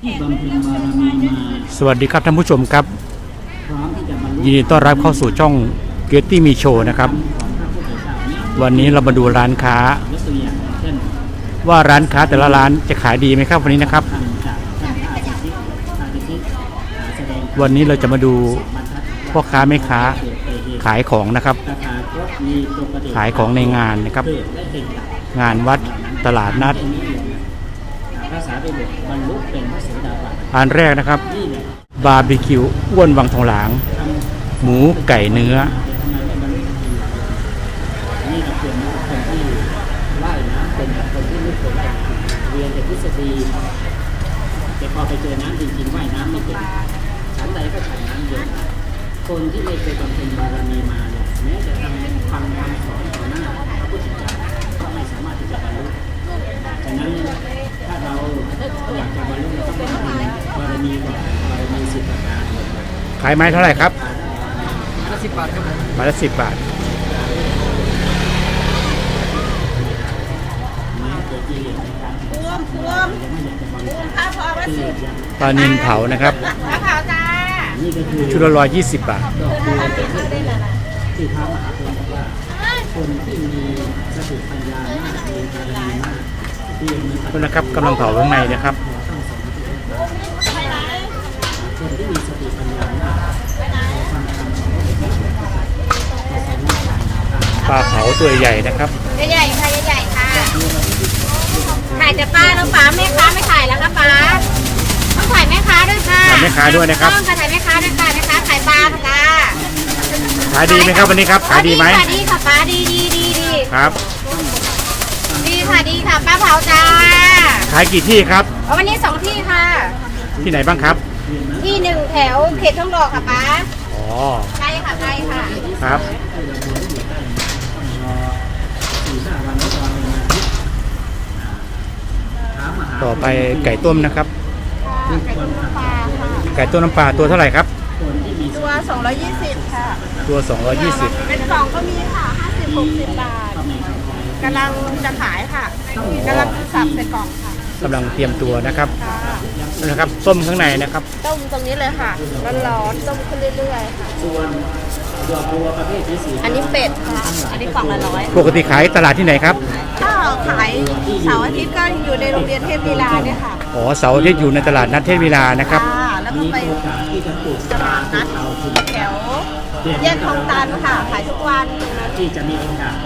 สวัสดีครับท่านผู้ชมครับพร้อมที่จะบรรลุยินดีต้อนรับเข้าสู่ช่องเกตตี้มีโชว์นะครับของพระพุทธเจ้านี้วันนี้เรามาดูร้านค้ายกตัวอย่างเช่นว่าร้านค้าแต่ละร้านจะขายดีไหมครับวันนี้นะครับทำจากท่านอาทิตย์อาทิตย์แสดงวันนี้เราจะมาดูบรรทัดพ่อค้าแม่ค้าขายของนะครับตถาคตมีปกติขายของในงานนะครับเกิดและเป็นดับงานวัดตลาดนัด ตรงนี้เลยนะภาษาไปบทบรรลุเป็นพระโสดาบันร้านแรกนะครับ นี่แหละบาร์บีคิวอ้วนวังทองหลาง ทำหมูไก่เนื้อทำไมไม่บรรลุทันทีนี่ก็เป็นคนที่ว่ายน้ำเป็นกับคนที่ไม่เคยว่ายน้ำเรียนแต่ทฤษฎีแต่พอไปเจอน้ำจริงๆว่ายน้ำไม่เป็นฉันใดก็ฉันน้ำเยอะคนที่ไม่เคยบำเพ็ญบารมีมาเนี่ยแม้จะทำฟังคำสอนต่อหน้าพระพุทธเจ้าก็ไม่สามารถที่จะบรรลุฉะนั้นถ้าเราอยากจะบรรลุเราต้องบำเพ็ญบารมีก่อนบารมีสิบประการ ขายไม้เท่าไหร่ครับห้าสิบบาทครับผมไม้ละสิบบาทท่วมท่วมข้าวพอมาสิปลานินเผานะครับข้าวเผาจ้านี่ก็คือชุดละร้อยยี่สิบบาทดอกบัวเป็นที่ได้ที่พระมหาพรบอกว่าคนที่มีสติปัญญามากมีบารมีมากที่มีขอบคุณนะครับกำลังเผาข้างในนะครับต้องสอนคนที่มีสติปัญญามากฟังคำของพระพุทธเจ้าก็สามารถตาม ปลาเผาตัวใหญ่นะครับใหญ่ๆค่ะใหญ่ๆค่ะถ่ายแต่ป้าแล้วป้าแม่ค้าไม่ถ่ายแล้วค่ะป้าต้องถ่ายแม่ค้าด้วยค่ะถ่ายแม่ค้าด้วยนะครับต้องค่ะถ่ายแม่ค้าด้วยค่ะแม่ค้าขายปลาค่ะขายดีไหมครับวันนี้ครับขายดีไหมค่ะดีค่ะป้าดีดีดีดีครับ ดีค่ะดีค่ะป้าเผาจ้าขายกี่ที่ครับเอาวันนี้สองที่ค่ะ ที่ไหนบ้างครับ ที่หนึ่งแถวเขตทองหล่อค่ะป้าอ๋อใช่ค่ะใช่ค่ะครับ สี่ห้าวันแล้วตอนเป็นอาทิตย์ถามมหา ต่อไปไก่ต้มนะครับ ไก่ต้มน้ำปลาค่ะไก่ต้มน้ำปลาตัวเท่าไหร่ครับคนที่มีตัว 220 ค่ะตัว 220 เป็นกล่องก็มีค่ะ 50 60 บาทตำแหน่งของใครกำลังจะขายค่ะกำลังสับใส่กล่องค่ะกำลังเตรียมตัวนะครับค่ะนะครับต้มข้างในนะครับ ต้มตรงนี้เลยค่ะร้อนๆต้มขึ้นเรื่อยๆค่ะส่วนด อกบัวประเภทที่สี่อันนี้เป็ดค่ะ อันนี้กล่องละร้อยปกติขายตลาดที่ไหนครับก็ขายเสาร์อาทิตย์ก็อยู่ในโรงเรียนเทพลีลาเนี่ยค่ะอ๋อเสาร์อาที่อยู่ในตลาดนัดเทพวิลานะครับค่ะแล้วก็มีไปโอกาสที่จะปลูกตลาดนัดเอาถึงแถวแยกคลองตันค่ะ ขายทุกวันที่จะมีโอกาส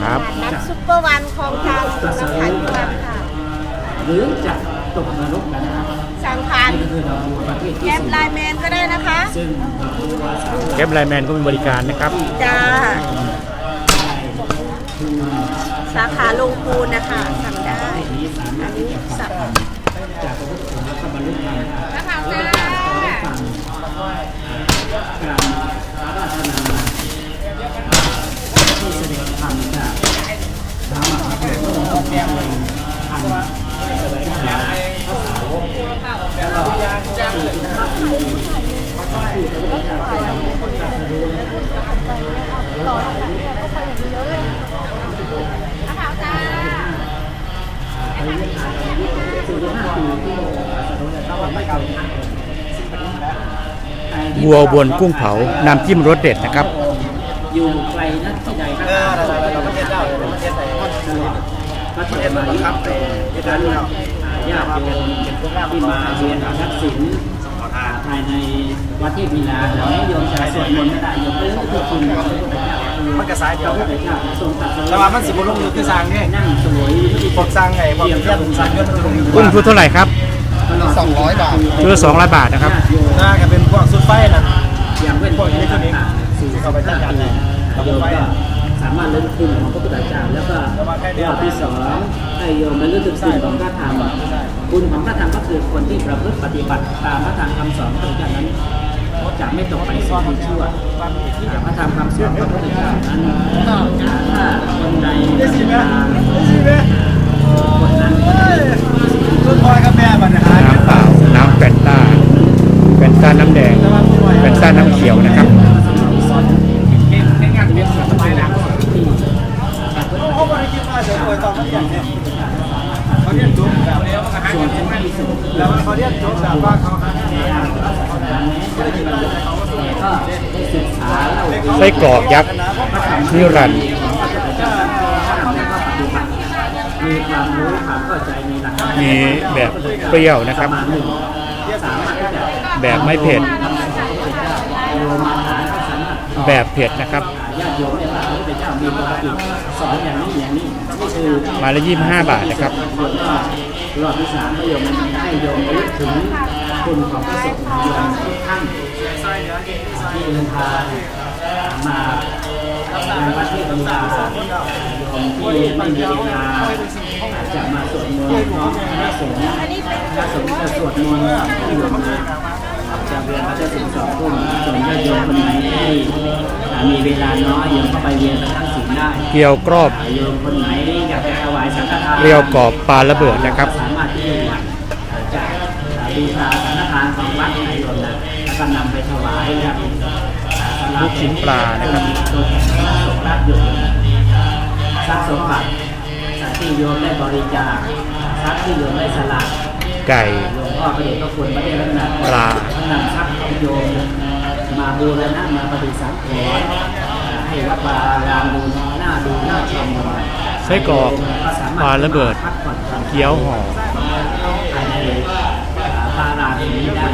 ครับตลาดนัดซุปเปอร์วันคลองตันเราขายทุกวันค่ะ หรือจะตกนรกกันนะครับ สั่งผ่านนี่ก็คือดอกบัวประเภทแคที่ปสี่ไลน์แมนก็ได้นะคะซึ่งดอกบัวสามารถแคปไลน์แมนก็มีบริการนะครับ จ้าคูณสาขาลงปูนนะคะสั่งได้นี้สามารถที่จะสับจากพระพุทธองค์แล้วก็บรรลุธรรมได้มะพร้าวจ้าฟังการอาราธนาที่แสดงธรรมจากพระมหาพุทธองค์ที่แสดงธรรมแสดงธรรมพระสาวกแล้วก็ที่พระอินทรีย์ที่พระพุทธเจ้าเป็นคนตรัสรู้ ร้าวจ้าสี่ห้าปีที่ตรัสรู้เนี่ยเขาไม่เคยทำวัวบนกุ้งเผา น้ำจิ้มรสเด็ดนะครับ อยู่ไกลนักที่ใดก็ตามเราประเทศเจ้าประเทศใดก็ประเทศมาครับเป็นการญาติโยมที่มาเรียนทักษิณ ภายในวัดเทพวิลาแม้โยมจะสวดมนต์ไม่ได้โยมก็รู้คือคุณพระพุทธเจ้ามันก็สายเดียวพระพุทธเจ้าทรงตรัสรู้แต่ว่ามันสิบลงอยู่คือสร้างนี่นั่งสวยพวกสร้างไงพวกเทียนสร้างยศมันจะลงอยู่กุ้งชุดเท่าไหร่ครับสองร้อยบาทชุดละ200บาทนะครับน่าจะเป็นพวกสุดไฟน่ะอย่างเว้นพวกนี้ต่างๆสี่เอาไปจัดการเลยโยมก็ สามารถเล่นคุณของพระพุทธเจ้าแล้วก็รอบที่สองให้โยมมาเลือกถึงคุณของพระธรรมคุณของพระธรรมก็คือคนที่ประพฤติปฏิบัติตามพระธรรมคำสอนของพระพุทธเจ้านั้นจะไม่ตกไปสู่ที่ชั่วพระธรรมคำสอนของพระพุทธเจ้านั้นถ้า วยตอนเขาเรียนเนี่ยเขาเรียนจบแล้วส่วนที่ไม่สุดแล้วเขาเรียนจบอยู่ในทางศาสนาแม้จะไม่บรรลุแต่ก็ได้ศึกษาเล่าเรียนไส้กรอกยักษ์นิรันดร์ของพระพุทธเจ้าข้ามแล้วก็ปฏิบัติมีความรู้ความเข้าใจในมีแบบเปรี้ยวนะครับ แบบไม่เผ็ด แบบเผ็ดนะครับญาติโยมเนี่ยพระพุทธเจ้ามีปกติสอนอย่างนี้อย่างนี้นี่คือไมาบาทนะครับ รอบที่สามโยมมันให้โยมรู้ถึงคุณของพระสงฆ์โยมทุกท่านที่เดินทางมาในวัดที่ปฏิบัติโยมที่ไม่มีเวลาอาจจะมาสวดมนต์พร้อมคณะสงฆ์คณะสงฆ์จะสวดมนต์ที่โยมมาจะเรียนพระเจ้าสิงสองทุ่มส่วนญาติโยมคนไหนที่มีเวลาน้อยโยมก็ไปเรียนพระทั้งสิงห์ได้ เกี๊ยวกรอบโยมคนไหน อยากจะถวายสังฆทานเรียวกรอบปลาระเบิดนะครับสามารถที่จะจะบูชาสังฆทานของวัดในโยมนะแล้วก็นำไปถวายนะครับลูกชิ้นปลานะครับตัวแทนคณะสงฆ์รับอยู่ทรัพย์สมบัติที่โยมได้บริจาคทรัพย์ที่โยมได้สละไก่หลวงพ่อพระเดชพระคุณพระเดชพระคุณปลานำทรัพย์ของโยมมาบูรณะมาปฏิสังขรณ์ให้วัดวาอารามดูหน้าดูหน้าชมไส้กรอกปลาระเบิด เกี๊ยวห่อปลาราดีได้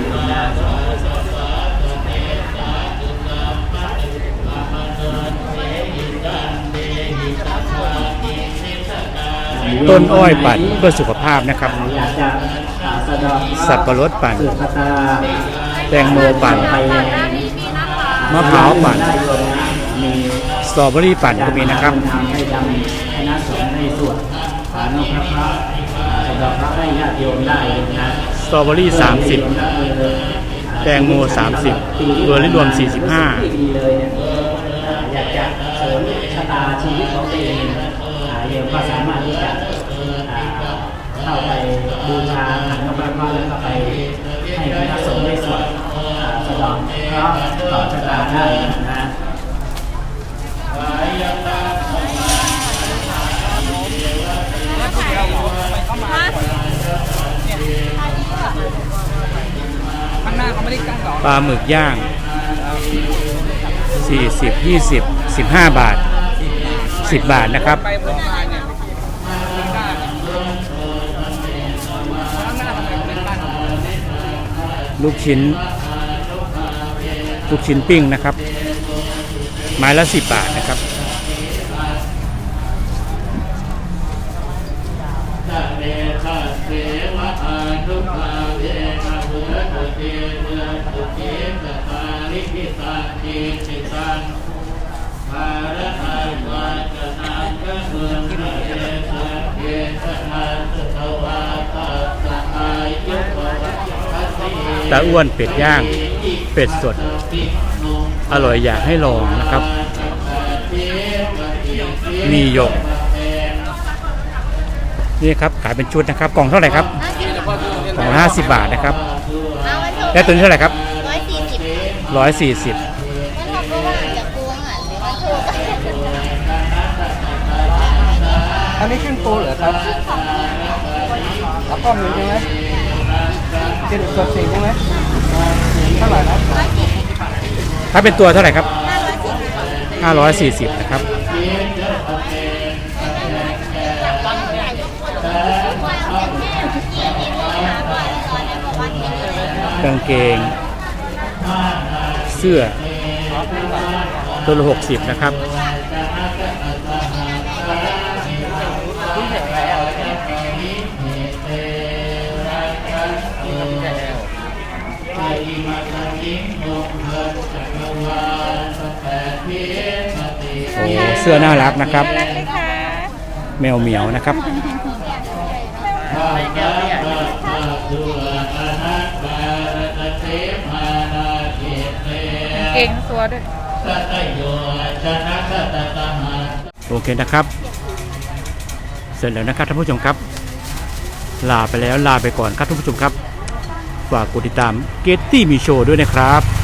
ต้นอ้อยปั่นเพื่อสุขภาพนะครับ สับปะรดปั่น แตงโมปั่น มะพร้าวปั่น สตรอเบอรี่ปั่นก็มีนะครับ สตรอเบอรี่30 แตงโม 30เบอร์รี่รวม 45ดีเลยเนี่ยอยากจะเสริมชะตาชีวิตของตัวเองอ่าโยมก็สามารถที่จะอ่าเข้าไปบูชาหันพระพระแล้วก็ไปให้คณะสงฆ์ได้สวดอ่าสะเดอกเพราะต่อชะตาได้นะ ปลาหมึกย่าง 40 20 15 บาท 10 บาทนะครับ ลูกชิ้น ลูกชิ้นปิ้งนะครับ ไม้ละ 10 บาทนะครับ ตาอ้วนเป็ดย่าง เป็ดสด อร่อยอยากให้ลองนะครับ มีหยก นี่ครับขายเป็นชุดนะครับ กล่องเท่าไหร่ครับกล่องละ50บบาทนะครับ แล้วตัวนี้เท่าไหร่ครับ ร้อยสี่สิบ140แล้วเราก็ว่าจะโกงอะหรือว่าถูกอันนี้ขึ้นโปรเหรอครับรับกล้องอยู่ใช่ไหมเจ็ดสดสี่ใช่ไหมเท่าไหร่นะร้อยสี่สิบถ้าเป็นตัวเท่าไหร่ครับห้าร้อยสี่สิบ540นะครับกางเกง เสื้อตัวละ60นะครับโอ้เสื้อน่ารักนะครับ แมวเหมียวนะครับ ก่งตัวด้วย โอเคนะครับ เสร็จแล้วนะครับท่านผู้ชมครับ ลาไปแล้วลาไปก่อนครับท่านผู้ชมครับ ฝากกดติดตามเกตตี้มีโชว์ด้วยนะครับ